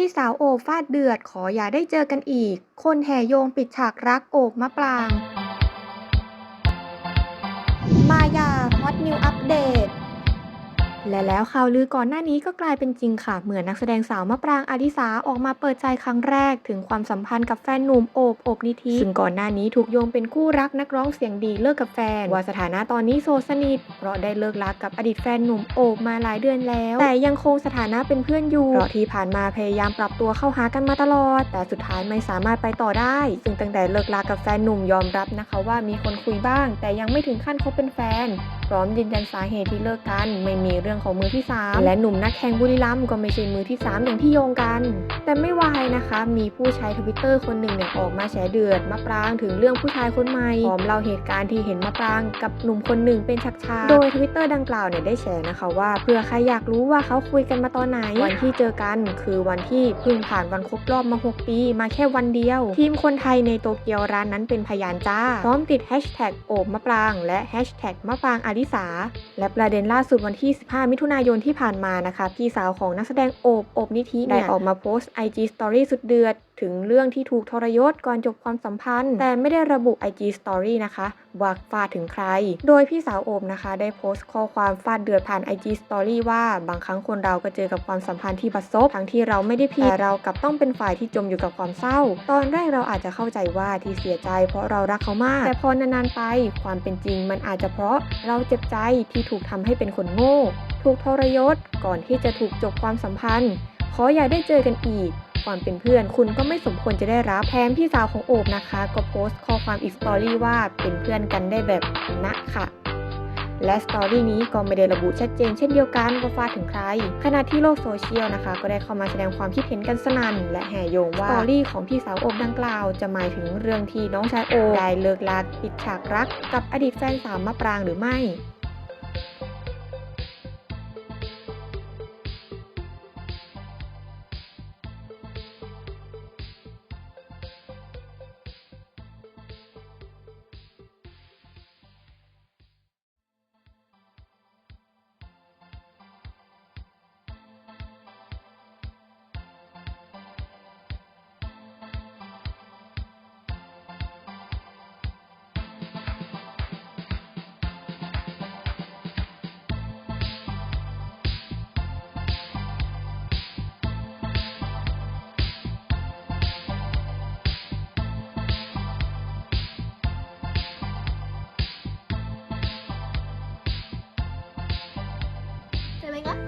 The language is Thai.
พี่สาวโอบฟาดเดือดขออย่าได้เจอกันอีก คนแห่โยงปิดฉากรักโอบมะปราง มายาฮอตนิวอัปเดต และแล้วข่าวลือก่อนหน้านี้ก็กลายเป็นจริงค่ะ เหมือนนักแสดงสาวมะปรางอาดิสาออกมาเปิดใจครั้งแรก ถึงความสัมพันธ์กับแฟนหนุ่มโอบโอบนิธิซึ่งก่อนหน้านี้ถูกโยงเป็นคู่รักนักร้องเสียงดีเลิกกับแฟน ว่าสถานะตอนนี้โซสนิทเพราะได้เลิกรักกับอดีตแฟนหนุ่มโอบมาหลายเดือนแล้ว แต่ยังคงสถานะเป็นเพื่อนอยู่เพราะที่ผ่านมาพยายามปรับตัวเข้าหากันมาตลอด แต่สุดท้ายไม่สามารถไปต่อได้ ซึ่งตั้งแต่เลิกรักกับแฟนหนุ่มยอมรับนะคะว่ามีคนคุยบ้าง แต่ยังไม่ถึงขั้นคบเป็นแฟน พร้อมยืนยันสาเหตุที่เลิกกันไม่มีเรื่องของมือที่ 3 และหนุ่มนักแข่งบุรีรัมย์ก็ไม่ใช่มือที่ 3 อย่างที่โยงกัน แต่ไม่วายนะคะ มีผู้ใช้ทวิตเตอร์คนหนึ่งเนี่ยออกมาแฉเดือดมะปรางถึงเรื่องผู้ชายคนใหม่พร้อมเล่าเหตุการณ์ที่เห็นมะปรางกับหนุ่มคนหนึ่งเป็นชักชาโดยทวิตเตอร์ดังกล่าวเนี่ยได้แฉนะคะว่าเผื่อใครอยากรู้ว่าเขาคุยกันมาตอนไหน วันที่เจอกันคือวันที่เพิ่งผ่านวันครบรอบมา 6 ปี มาแค่วันเดียว ทีมคนไทยในโตเกียวร้านนั้นเป็นพยานจ้า พร้อมติดแฮชแท็กโอบมะปราง และแฮชแท็กมะปรางอาดิสาและประเด็นล่าสุดวันที่ 15มิถุนายนที่ผ่านมานะคะ พี่สาวของนักแสดงโอบโอบนิธิได้ออกมาโพสต์ IG Story สุดเดือด ถึงเรื่องที่ถูกทรยศก่อนจบความสัมพันธ์ แต่ไม่ได้ระบุ IG Story นะคะว่าฟาดถึงใคร โดยพี่สาวโอบนะคะ ได้โพสต์ข้อความฟาดเดือดผ่าน IG Story ว่าบางครั้งคนเราก็เจอกับความสัมพันธ์ที่บัดซบทั้งที่เราไม่ได้ผิดแต่เรากลับต้องเป็นฝ่ายที่จมอยู่กับความเศร้า ตอนแรกเราอาจจะเข้าใจว่าที่เสียใจ เพราะเรารักเขามาก แต่พอนานๆไป ความเป็นจริงมันอาจจะเพราะเราเจ็บใจที่ถูกทำให้เป็นคนโง่ถูกทรยศก่อนที่จะถูกจบความสัมพันธ์ ขออย่าได้เจอกันอีก ความเป็นเพื่อนคุณก็ไม่สมควรจะได้รับแถมพี่สาวของโอบนะคะ ก็โพสต์ข้อความอีกสตอรี่ว่าเป็นเพื่อนกันได้แบบนะค่ะและสตอรี่นี้ก็ไม่ได้ระบุชัดเจนเช่นเดียวกันว่าฟาดถึงใคร ขณะที่โลกโซเชียลนะคะ ก็ได้เข้ามาแสดงความคิดเห็นกันสนั่น และแห่โยงว่าสตอรี่ของพี่สาวโอบดังกล่าว จะหมายถึงเรื่องที่น้องชายโอบได้เลิกลาปิดฉากรัก กับอดีตแฟนสาวมะปรางหรือไม่ ใช่ไ